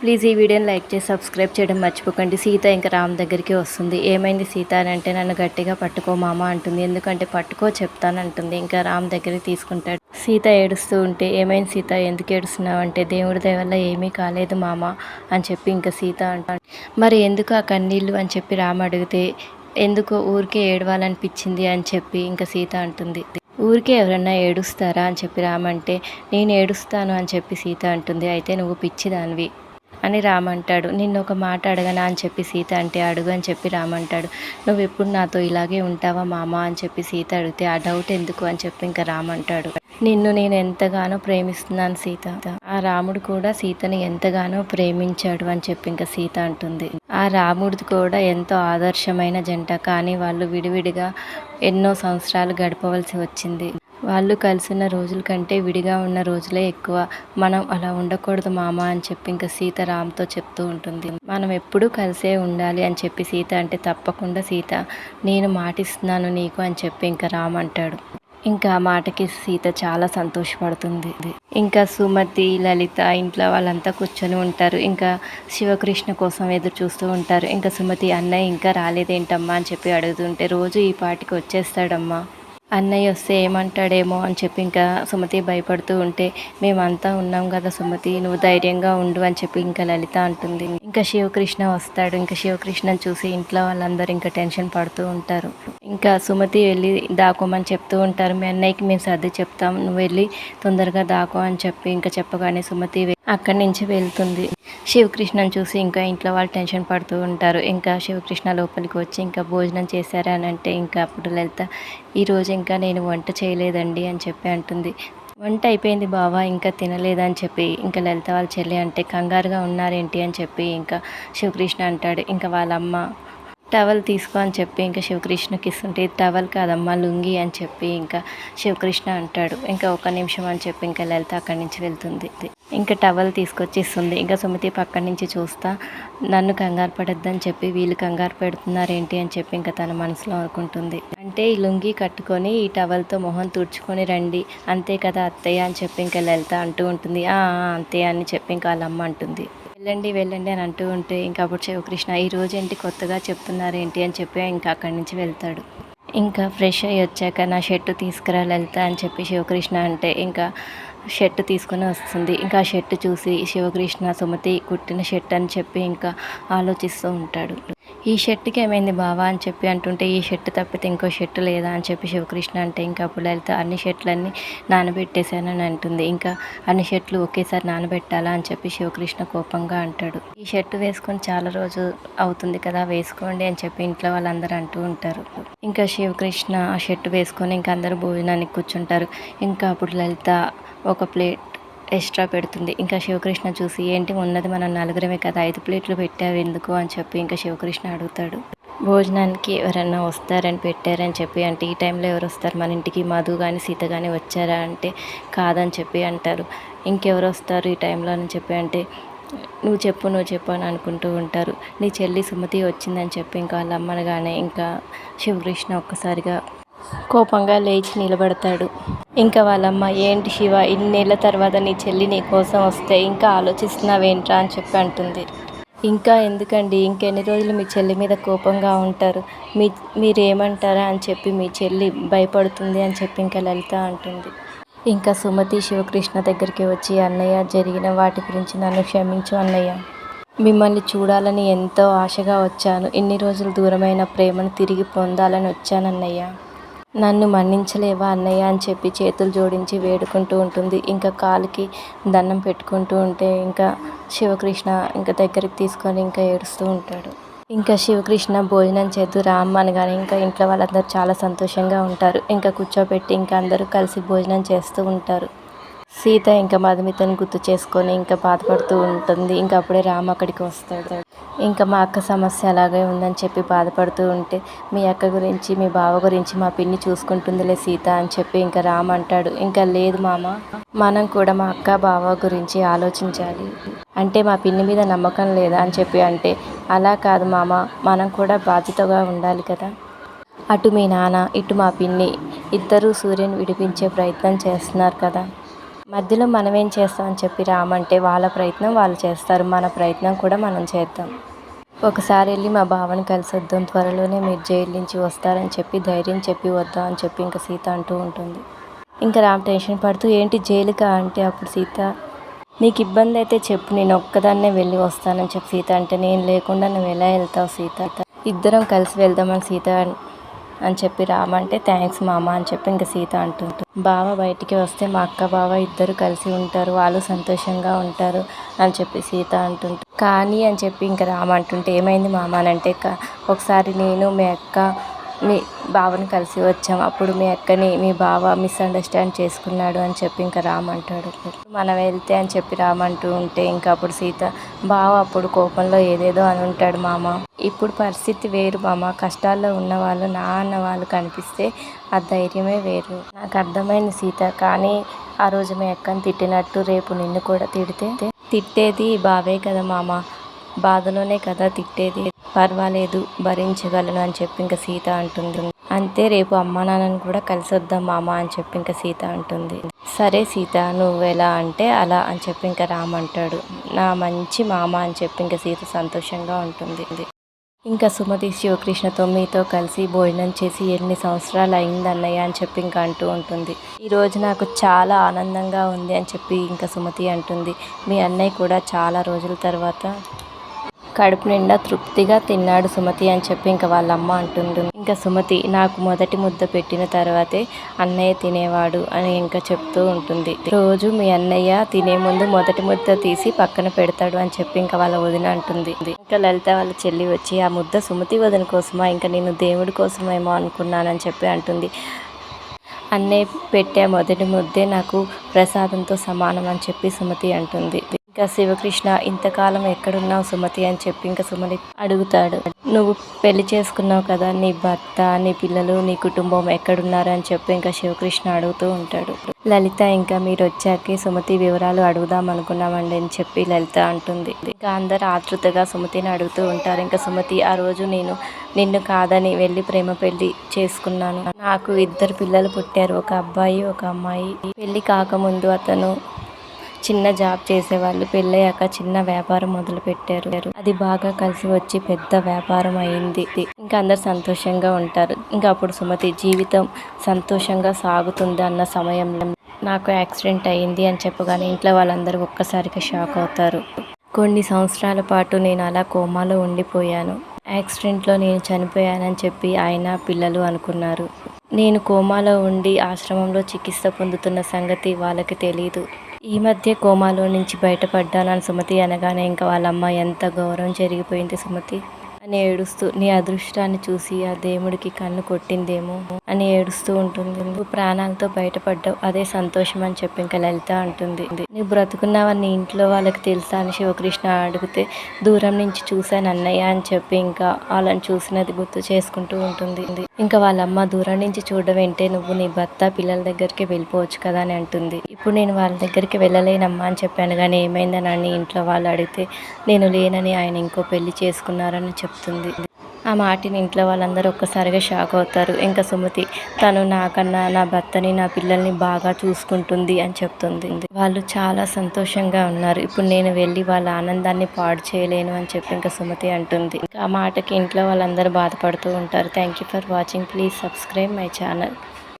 Please ఈ వీడియోని like చేసి సబ్స్క్రైబ్ చేయడం మర్చిపోకండి. సీత ఇంకా రామ్ దగ్గరికి వస్తుంది. ఏమైంది సీత అని అంటే నన్ను గట్టిగా పట్టుకో మామ అంటుంది. ఎందుకంటే పట్టుకో చెప్తానంటుంది ఇంకా రామ్ దగ్గరికి తీసుకుంటాడు. సీత ఏడుస్తూ ఉంటే ఏమైంది సీత? ఎందుకు ఏడుస్తున్నావు? అంటే దేవుడి దయ వల్ల ఏమీ కాలేదు మామ అని చెప్పి ఇంకా సీత అంటాడు. మరి ఎందుకు ఆ కన్నీళ్ళు? అని చెప్పి రామ్ అడిగితే ఎందుకో? ఊరికే ఏడవాలనిపించింది అని చెప్పి ఇంకా సీత అంటుంది. ఊరికే ఎవరన్నా ఏడుస్తారా? అని చెప్పి రామంటే నేను ఏడుస్తాను అని చెప్పి సీత అంటుంది. అయితే నువ్వు పిచ్చిదానివి. అని రామ్ అంటాడు నిన్ను ఒక మాట అడగనా? అని చెప్పి సీత అంటే అడుగు అని చెప్పి రామ్ అంటాడు నువ్వు ఎప్పుడు నాతో ఇలాగే ఉంటావా మామ? అని చెప్పి సీత అడిగితే ఆ డౌట్ ఎందుకు? అని చెప్పి ఇంకా రామ్ అంటాడు నిన్ను నేను ఎంతగానో ప్రేమిస్తున్నాను సీత. ఆ రాముడు కూడా సీతని ఎంతగానో ప్రేమించాడు అని చెప్పి ఇంకా సీత అంటుంది. ఆ రాముడిది కూడా ఎంతో ఆదర్శమైన జంట. కానీ వాళ్ళు విడివిడిగా ఎన్నో సంవత్సరాలు గడపవలసి వచ్చింది. వాళ్ళు కలిసిన రోజుల కంటే విడిగా ఉన్న రోజులే ఎక్కువ. మనం అలా ఉండకూడదు మామ అని చెప్పి ఇంకా సీత రామ్తో చెప్తూ ఉంటుంది. మనం ఎప్పుడూ కలిసే ఉండాలి అని చెప్పి సీత అంటే తప్పకుండా సీత నేను మాటిస్తున్నాను నీకు అని చెప్పి ఇంకా రామ్ అంటాడు. ఇంకా ఆ మాటకి సీత చాలా సంతోషపడుతుంది. ఇంకా సుమతి లలిత ఇంట్లో వాళ్ళంతా కూర్చొని ఉంటారు. ఇంకా శివకృష్ణ కోసం ఎదురు చూస్తూ ఉంటారు. ఇంకా సుమతి అన్నయ్య ఇంకా రాలేదేంటమ్మా? అని చెప్పి అడుగుతుంటే రోజు ఈ పాటికి వచ్చేస్తాడమ్మా. అన్నయ్య వస్తే ఏమంటాడేమో అని చెప్పి ఇంకా సుమతి భయపడుతూ ఉంటే మేమంతా ఉన్నాం కదా సుమతి నువ్వు ధైర్యంగా ఉండు అని చెప్పి ఇంకా లలిత అంటుంది. ఇంకా శివకృష్ణ వస్తాడు. ఇంకా శివకృష్ణను చూసి ఇంట్లో వాళ్ళందరూ ఇంకా టెన్షన్ పడుతూ ఉంటారు. ఇంకా సుమతి వెళ్ళి దాకోమని చెప్తూ ఉంటారు. మీ అన్నయ్యకి మేము సర్ది చెప్తాం. నువ్వు వెళ్ళి తొందరగా దాకో అని చెప్పి ఇంకా చెప్పగానే సుమతి అక్కడి నుంచి వెళ్తుంది. శివకృష్ణని చూసి ఇంకా ఇంట్లో వాళ్ళు టెన్షన్ పడుతూ ఉంటారు. ఇంకా శివకృష్ణ లోపలికి వచ్చి ఇంకా భోజనం చేశారా అని అంటే ఇంకా అప్పుడు లలిత ఈరోజు ఇంకా నేను వంట చేయలేదండి అని చెప్పి అంటుంది. వంట అయిపోయింది బావా ఇంకా తినలేదని చెప్పి ఇంకా లలిత వాళ్ళ చెల్లి అంటే కంగారుగా ఉన్నారేంటి అని చెప్పి ఇంకా శివకృష్ణ అంటాడు. ఇంకా వాళ్ళ అమ్మ టవల్ తీసుకో అని చెప్పి ఇంకా శివకృష్ణకి ఇస్తుంటే "ఇది టవల్ కాదమ్మా లుంగి అని చెప్పి ఇంకా శివకృష్ణ అంటాడు. ఇంకా ఒక నిమిషం అని చెప్పి ఇంకా లలిత అక్కడి నుంచి వెళ్తుంది. ఇంకా టవల్ తీసుకొచ్చి ఇస్తుంది ఇంకా సుమతి పక్కన నుంచి చూస్తా నన్ను కంగారు పడొద్దని చెప్పి వీళ్ళు కంగారు పెడుతున్నారేంటి? అని చెప్పి ఇంకా తన మనసులో అనుకుంటుంది. అంటే ఈ లుంగి కట్టుకొని ఈ టవల్తో మొహం తుడుచుకొని రండి. అంతే కదా అత్తయ్య అని చెప్పి ఇంకా లలిత అంటూ ఉంటుంది. "ఆ, అంతే అని చెప్పి ఇంకా వాళ్ళమ్మ అంటుంది. వెళ్ళండి వెళ్ళండి అని అంటూ ఉంటే ఇంకా అప్పుడు శివకృష్ణ ఈ రోజు ఏంటి కొత్తగా చెప్తున్నారు ఏంటి? అని చెప్పి ఇంకా అక్కడి నుంచి వెళ్తాడు. ఇంకా ఫ్రెష్ అయ్యి వచ్చాక నా షర్టు తీసుకురా లలిత అని చెప్పి శివకృష్ణ అంటే ఇంకా షర్ట్ తీసుకుని వస్తుంది. ఇంకా ఆ షర్ట్ చూసి శివకృష్ణ సుమతి కుట్టిన షర్ట్ అని చెప్పి ఇంకా ఆలోచిస్తూ ఉంటాడు. ఈ షర్ట్కి ఏమైంది బావా అని చెప్పి అంటుంటే ఈ షర్ట్ తప్పితే ఇంకో షర్ట్ లేదా అని చెప్పి శివకృష్ణ అంటే ఇంకా అప్పుడు లలిత అన్ని షర్ట్లన్నీ నానబెట్టేశానని అంటుంది. ఇంకా అన్ని షర్ట్లు ఒకేసారి నానబెట్టాలా అని చెప్పి శివకృష్ణ కోపంగా అంటాడు. ఈ షర్ట్ వేసుకొని చాలా రోజు అవుతుంది కదా వేసుకోండి అని చెప్పి ఇంట్లో వాళ్ళందరూ అంటూ ఉంటారు. ఇంకా శివకృష్ణ ఆ షర్ట్ వేసుకొని ఇంకా అందరూ భోజనానికి కూర్చుంటారు. ఇంకా అప్పుడు లలిత ఒక ప్లేట్ ఎక్స్ట్రా పెడుతుంది. ఇంకా శివకృష్ణ చూసి ఏంటి ఉన్నది మనం నలుగురమే కదా ఐదు ప్లేట్లు పెట్టావు ఎందుకు? అని చెప్పి ఇంకా శివకృష్ణ అడుగుతాడు. భోజనానికి ఎవరన్నా వస్తారని పెట్టారని చెప్పి అంటే ఈ టైంలో ఎవరు వస్తారు? మన ఇంటికి మధు కానీ సీత కానీ వచ్చారా అంటే కాదని చెప్పి అంటారు. ఇంకెవరు వస్తారు ఈ టైంలో అని చెప్పి అంటే నువ్వు చెప్పు నువ్వు చెప్పు అని అనుకుంటూ ఉంటారు. నీ చెల్లి సుమతి వచ్చిందని చెప్పి ఇంకా వాళ్ళ అమ్మనగానే ఇంకా శివకృష్ణ ఒక్కసారిగా కోపంగా లేచి నిలబడతాడు. ఇంకా వాళ్ళమ్మ ఏంటి శివ ఇన్నేళ్ళ తర్వాత నీ చెల్లి నీ కోసం వస్తే ఇంకా ఆలోచిస్తున్నావేంట్రా? అని చెప్పి అంటుంది. ఇంకా ఎందుకండి? ఇంకెన్ని రోజులు మీ చెల్లి మీద కోపంగా ఉంటారు? మీ మీరేమంటారా? అని చెప్పి మీ చెల్లి భయపడుతుంది అని చెప్పి ఇంకా లలిత అంటుంది. ఇంకా సుమతి శివకృష్ణ దగ్గరికి వచ్చి అన్నయ్య జరిగిన వాటి గురించి నన్ను క్షమించు అన్నయ్య. మిమ్మల్ని చూడాలని ఎంతో ఆశగా వచ్చాను. ఇన్ని రోజులు దూరమైన ప్రేమను తిరిగి పొందాలని వచ్చానన్నయ్య. నన్ను మన్నించలేవా అన్నయ్య అని చెప్పి చేతులు జోడించి వేడుకుంటూ ఉంటుంది. ఇంకా కాలుకి దండం పెట్టుకుంటూ ఉంటే ఇంకా శివకృష్ణ ఇంకా దగ్గరికి తీసుకొని ఇంకా ఏడుస్తూ ఉంటాడు. ఇంకా శివకృష్ణ భోజనం చేద్దు రామ్ అనగానే ఇంకా ఇంట్లో వాళ్ళందరూ చాలా సంతోషంగా ఉంటారు. ఇంకా కూర్చోబెట్టి ఇంకా అందరూ కలిసి భోజనం చేస్తూ ఉంటారు. సీత ఇంకా మధుమితని గుర్తు చేసుకొని ఇంకా బాధపడుతూ ఉంటుంది. ఇంకా అప్పుడే రామ్ అక్కడికి వస్తాడు. ఇంకా మా అక్క సమస్య అలాగే ఉందని చెప్పి బాధపడుతూ ఉంటే మీ అక్క గురించి మీ బావ గురించి మా పిన్ని చూసుకుంటుందిలే సీత అని చెప్పి ఇంకా రామ్ అంటాడు. ఇంకా లేదు మామ మనం కూడా మా అక్క బావ గురించి ఆలోచించాలి. అంటే మా పిన్ని మీద నమ్మకం లేదా అని చెప్పి అంటే అలా కాదు మామ మనం కూడా బాధ్యతగా ఉండాలి కదా. అటు మీ నాన్న ఇటు మా పిన్ని ఇద్దరూ సూర్యుని విడిపించే ప్రయత్నం చేస్తున్నారు కదా. మధ్యలో మనం ఏం చేస్తామని చెప్పి రామంటే వాళ్ళ ప్రయత్నం వాళ్ళు చేస్తారు. మన ప్రయత్నం కూడా మనం చేద్దాం. ఒకసారి వెళ్ళి మా బావని కలిసి వద్దాం త్వరలోనే మీరు జైలు నుంచి వస్తారని చెప్పి ధైర్యం చెప్పి వద్దాం అని చెప్పి ఇంకా సీత అంటూ ఉంటుంది. ఇంకా రామ్ టెన్షన్ పడుతూ ఏంటి జైలుకా? అంటే అప్పుడు సీత నీకు ఇబ్బంది అయితే చెప్పు నేను ఒక్కదాన్నే వెళ్ళి వస్తానని చెప్పి. సీత అంటే నేను లేకుండా నువ్వు ఎలా వెళ్తావు సీత? ఇద్దరం కలిసి వెళ్దామని సీత అని చెప్పి రామంటే థ్యాంక్స్ మామ అని చెప్పి ఇంకా సీత అంటుంది. బావ బయటికి వస్తే మా అక్క బావ ఇద్దరు కలిసి ఉంటారు వాళ్ళు సంతోషంగా ఉంటారు అని చెప్పి సీత అంటుంటుంది కానీ అని చెప్పి ఇంకా రామ అంటుంటే ఏమైంది మామ అని అంటే ఒకసారి నేను మీ అక్క మీ బావని కలిసి వచ్చాం. అప్పుడు మీ అక్కని మీ బావ మిస్అండర్స్టాండ్ చేసుకున్నాడు అని చెప్పి ఇంకా రామంటాడు మనం వెళ్తే అని చెప్పి రామంటూ ఉంటే ఇంకా అప్పుడు సీత బావ అప్పుడు కోపంలో ఏదేదో అని ఉంటాడు మామ. ఇప్పుడు పరిస్థితి వేరు మామ. కష్టాల్లో ఉన్న వాళ్ళు నా అన్న వాళ్ళు కనిపిస్తే ఆ ధైర్యమే వేరు. నాకు అర్థమైంది సీత కానీ ఆ రోజు మీ అక్కని తిట్టినట్టు రేపు నిన్ను కూడా తిడితే? తిట్టేది బావే కదా మామ. బాధలోనే కదా తిట్టేది. పర్వాలేదు భరించగలను అని చెప్పి ఇంకా సీత అంటుంది. అంతే రేపు అమ్మా నాన్నను కూడా కలిసి వద్దాం మామ అని చెప్పి ఇంకా సీత అంటుంది. సరే సీత నువ్వు ఎలా అంటే అలా అని చెప్పి ఇంకా రామ్ అంటాడు. నా మంచి మామ అని చెప్పి ఇంకా సీత సంతోషంగా ఉంటుంది. ఇంకా సుమతి శివకృష్ణతో మీతో కలిసి భోజనం చేసి ఎన్ని సంవత్సరాలు అయింది అన్నయ్య అని చెప్పి ఇంకా అంటూ ఉంటుంది. ఈరోజు నాకు చాలా ఆనందంగా ఉంది అని చెప్పి ఇంకా సుమతి అంటుంది. మీ అన్నయ్య కూడా చాలా రోజుల తర్వాత కడుపు నిండా తృప్తిగా తిన్నాడు సుమతి అని చెప్పి ఇంకా వాళ్ళ అమ్మ అంటుండు ఇంకా సుమతి నాకు మొదటి ముద్ద పెట్టిన తర్వాతే అన్నయ్య తినేవాడు అని ఇంకా చెప్తూ ఉంటుంది. రోజు మీ అన్నయ్య తినే ముందు మొదటి ముద్ద తీసి పక్కన పెడతాడు అని చెప్పి ఇంకా వాళ్ళ వదిన అంటుంది. ఇంకా లలిత వాళ్ళ చెల్లి వచ్చి ఆ ముద్ద సుమతి వదిన కోసమా? ఇంకా నేను దేవుడి కోసమేమో అనుకున్నానని చెప్పి అంటుంది. అన్నయ్య పెట్టే మొదటి ముద్దే నాకు ప్రసాదంతో సమానం అని చెప్పి సుమతి అంటుంది. ఇంకా శివకృష్ణ ఇంతకాలం ఎక్కడున్నావు సుమతి? అని చెప్పి ఇంకా సుమతి అడుగుతాడు. నువ్వు పెళ్ళి చేసుకున్నావు కదా నీ భర్త నీ పిల్లలు నీ కుటుంబం ఎక్కడున్నారు? అని చెప్పి ఇంకా శివకృష్ణ అడుగుతూ ఉంటాడు. లలిత ఇంకా మీరు వచ్చాకే సుమతి వివరాలు అడుగుదాం అనుకున్నామండి అని చెప్పి లలిత అంటుంది. ఇంకా అందరు ఆతృతగా సుమతిని అడుగుతూ ఉంటారు. ఇంకా సుమతి ఆ రోజు నేను నిన్ను కాదని వెళ్ళి ప్రేమ పెళ్ళి చేసుకున్నాను. నాకు ఇద్దరు పిల్లలు పుట్టారు. ఒక అబ్బాయి ఒక అమ్మాయి. పెళ్ళి కాకముందు అతను చిన్న జాబ్ చేసేవాళ్ళు పెళ్ళయ్యాక చిన్న వ్యాపారం మొదలు పెట్టారు అది బాగా కలిసి వచ్చి పెద్ద వ్యాపారం అయింది. ఇంకా అందరు సంతోషంగా ఉంటారు. ఇంకా అప్పుడు సుమతి జీవితం సంతోషంగా సాగుతుంది అన్న సమయంలో నాకు యాక్సిడెంట్ అయింది అని చెప్పగానే ఇంట్లో వాళ్ళందరూ ఒక్కసారిగా షాక్ అవుతారు. కొన్ని సంవత్సరాల పాటు నేను అలా కోమాలో ఉండిపోయాను. యాక్సిడెంట్లో నేను చనిపోయానని చెప్పి ఆయన పిల్లలు అనుకున్నారు. నేను కోమాలో ఉండి ఆశ్రమంలో చికిత్స పొందుతున్న సంగతి వాళ్ళకి తెలియదు ఈ మధ్య కోమాలో నుంచి బయటపడ్డానని సుమతి అనగానే ఇంకా వాళ్ళమ్మ ఎంత గౌరవం జరిగిపోయింది సుమతి. అని ఏడుస్తూ నీ అదృష్టాన్ని చూసి ఆ దేవుడికి కన్ను కొట్టిందేమో? అని ఏడుస్తూ ఉంటుంది. నువ్వు ప్రాణాలతో బయటపడ్డావు. అదే సంతోషం అని చెప్పి ఇంకా లలిత అంటుంది. నువ్వు బ్రతుకున్నావన్నీ ఇంట్లో వాళ్ళకి తెలుసా అని శివకృష్ణ అడిగితే దూరం నుంచి చూశాను అన్నయ్య అని చెప్పి ఇంకా వాళ్ళని చూసినది గుర్తు చేసుకుంటూ ఉంటుంది. ఇంకా వాళ్ళ అమ్మ దూరం నుంచి చూడడం ఏంటే? నువ్వు నీ భర్త పిల్లల దగ్గరికి వెళ్ళిపోవచ్చు కదా అని అంటుంది. ఇప్పుడు నేను వాళ్ళ దగ్గరికి వెళ్ళలేనమ్మా అని చెప్పాను కానీ ఏమైందని అని ఇంట్లో వాళ్ళు అడిగితే నేను లేనని ఆయన ఇంకో పెళ్ళి చేసుకున్నారని చెప్తుంది. ఆ మాటిని ఇంట్లో వాళ్ళందరూ ఒక్కసారిగా షాక్ అవుతారు. ఇంకా సుమతి తను నాకన్నా నా భర్తని నా పిల్లల్ని బాగా చూసుకుంటుంది అని చెప్తుంది. వాళ్ళు చాలా సంతోషంగా ఉన్నారు. ఇప్పుడు నేను వెళ్ళి వాళ్ళ ఆనందాన్ని పాడు చేయలేను అని చెప్పి ఇంకా సుమతి అంటుంది. ఇంకా ఆ మాటకి ఇంట్లో వాళ్ళందరూ బాధపడుతూ ఉంటారు. Thank you for watching please subscribe my channel